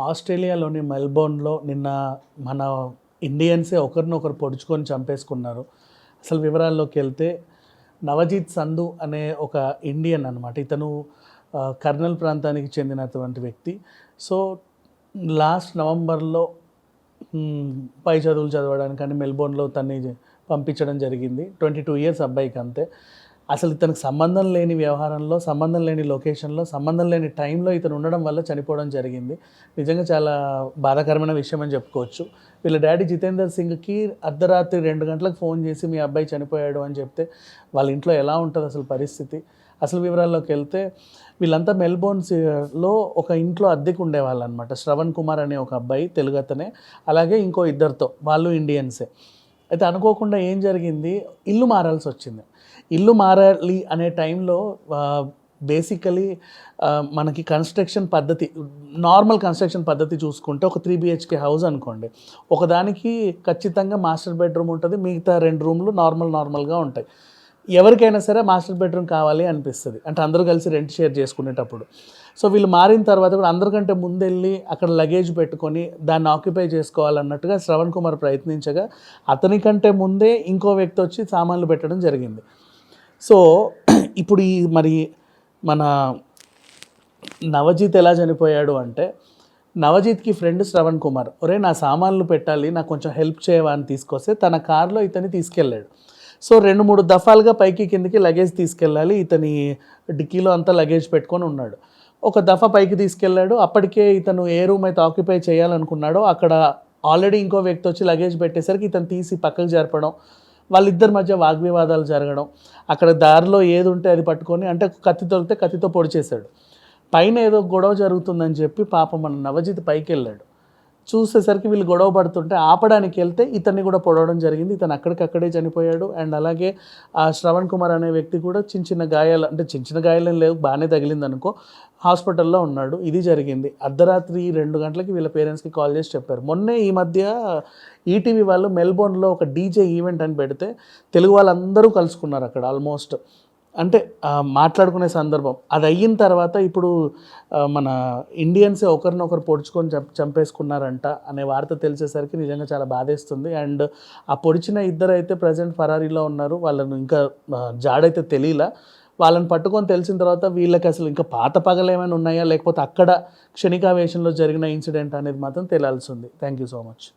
ఆస్ట్రేలియాలోని మెల్బోర్న్లో నిన్న మన ఇండియన్సే ఒకరినొకరు పొడుచుకొని చంపేసుకున్నారు. అసలు వివరాల్లోకి వెళ్తే నవజీత్ సంధు అనే ఒక ఇండియన్ అనమాట ఇతను కర్నల్ ప్రాంతానికి చెందినటువంటి వ్యక్తి. సో లాస్ట్ నవంబర్లో పై చదువులు చదవడానికి అని మెల్బోర్న్లో తన్ని పంపించడం జరిగింది. ట్వంటీ టూ ఇయర్స్ అబ్బాయికి అంతే. అసలు ఇతనికి సంబంధం లేని వ్యవహారంలో సంబంధం లేని లొకేషన్లో సంబంధం లేని టైంలో ఇతను ఉండడం వల్ల చనిపోవడం జరిగింది. నిజంగా చాలా బాధాకరమైన విషయం అని చెప్పుకోవచ్చు. వీళ్ళ డాడీ జితేందర్ సింగ్కి అర్ధరాత్రి రెండు గంటలకు ఫోన్ చేసి మీ అబ్బాయి చనిపోయాడు అని చెప్తే వాళ్ళ ఇంట్లో ఎలా ఉంటుంది అసలు పరిస్థితి? అసలు వివరాల్లోకి వెళ్తే వీళ్ళంతా మెల్బోర్న్స్లో ఒక ఇంట్లో అద్దెకు ఉండేవాళ్ళు అనమాట శ్రవణ్ కుమార్ అనే ఒక అబ్బాయి తెలుగు అతనే. అలాగే ఇంకో ఇద్దరితో వాళ్ళు ఇండియన్సే. అయితే అనుకోకుండా ఏం జరిగింది? ఇల్లు మారాల్సి వచ్చింది. ఇల్లు మారాలి అనే టైంలో బేసికలీ మనకి కన్స్ట్రక్షన్ పద్ధతి నార్మల్ కన్స్ట్రక్షన్ పద్ధతి చూసుకుంటే ఒక త్రీ బిహెచ్కే హౌస్ అనుకోండి. ఒకదానికి ఖచ్చితంగా మాస్టర్ బెడ్రూమ్ ఉంటుంది మిగతా రెండు రూమ్లు నార్మల్ నార్మల్గా ఉంటాయి. ఎవరికైనా సరే మాస్టర్ బెడ్రూమ్ కావాలి అనిపిస్తుంది. అంటే అందరూ కలిసి రెంట్ షేర్ చేసుకునేటప్పుడు. సో వీళ్ళు మారిన తర్వాత కూడా అందరికంటే ముందెళ్ళి అక్కడ లగేజ్ పెట్టుకొని దాన్ని ఆక్యుపై చేసుకోవాలన్నట్టుగా శ్రవణ్ కుమార్ ప్రయత్నించగా అతనికంటే ముందే ఇంకో వ్యక్తి వచ్చి సామాన్లు పెట్టడం జరిగింది. సో ఇప్పుడు ఈ మరి మన నవజీత్ ఎలా చనిపోయాడు అంటే నవజీత్కి ఫ్రెండ్ శ్రవణ్ కుమార్ ఒరే నా సామాన్లు పెట్టాలి నాకు కొంచెం హెల్ప్ చేయవా అని తీసుకొస్తే తన కారులో ఇతని తీసుకెళ్ళాడు. సో రెండు మూడు దఫాలుగా పైకి కిందికి లగేజ్ తీసుకెళ్ళాలి. ఇతని డిక్కీలో అంతా లగేజ్ పెట్టుకొని ఉన్నాడు. ఒక దఫా పైకి తీసుకెళ్ళాడు. అప్పటికే ఇతను ఏ రూమ్ అయితే ఆక్యుపై చేయాలనుకున్నాడో అక్కడ ఆల్రెడీ ఇంకో వ్యక్తి వచ్చి లగేజ్ పెట్టేసరికి ఇతను తీసి పక్కకు జరపడం వాళ్ళిద్దరి మధ్య వాగ్వివాదాలు జరగడం అక్కడ దారిలో ఏది ఉంటే అది పట్టుకొని అంటే కత్తి దొరికితే కత్తితో పొడిచేశాడు. పైన ఏదో గొడవ జరుగుతుందని చెప్పి పాపం మన నవజిత్ పైకి వెళ్ళాడు చూసేసరికి వీళ్ళు గొడవ పడుతుంటే ఆపడానికి వెళ్తే ఇతన్ని కూడా పొడవడం జరిగింది. ఇతను అక్కడికక్కడే చనిపోయాడు. అండ్ అలాగే ఆ శ్రవణ్ కుమార్ అనే వ్యక్తి కూడా చిన్న చిన్న గాయాలు అంటే చిన్న చిన్న గాయాలు లేవు బాగానే తగిలింది అనుకో హాస్పిటల్లో ఉన్నాడు. ఇది జరిగింది. అర్ధరాత్రి రెండు గంటలకి వీళ్ళ పేరెంట్స్కి కాల్ చేసి చెప్పారు. మొన్నే ఈ మధ్య ఈటీవీ వాళ్ళు మెల్బోర్న్లో ఒక డీజే ఈవెంట్ అని పెడితే తెలుగు వాళ్ళందరూ కలుసుకున్నారు అక్కడ ఆల్మోస్ట్. అంటే మాట్లాడుకునే సందర్భం. అది అయిన తర్వాత ఇప్పుడు మన ఇండియన్సే ఒకరినొకరు పొడుచుకొని చంపేసుకున్నారంట అనే వార్త తెలిసేసరికి నిజంగా చాలా బాధేస్తుంది. అండ్ ఆ పొడిచిన ఇద్దరు అయితే ప్రజెంట్ ఫరారీలో ఉన్నారు. వాళ్ళను ఇంకా జాడైతే తెలియలా. వాళ్ళని పట్టుకొని తెలిసిన తర్వాత వీళ్ళకి అసలు ఇంకా పాత పగలు ఏమైనా ఉన్నాయా? లేకపోతే అక్కడ క్షణికావేశంలో జరిగిన ఇన్సిడెంట్ అనేది మాత్రం తెలియాల్సి ఉంది. Thank you so much.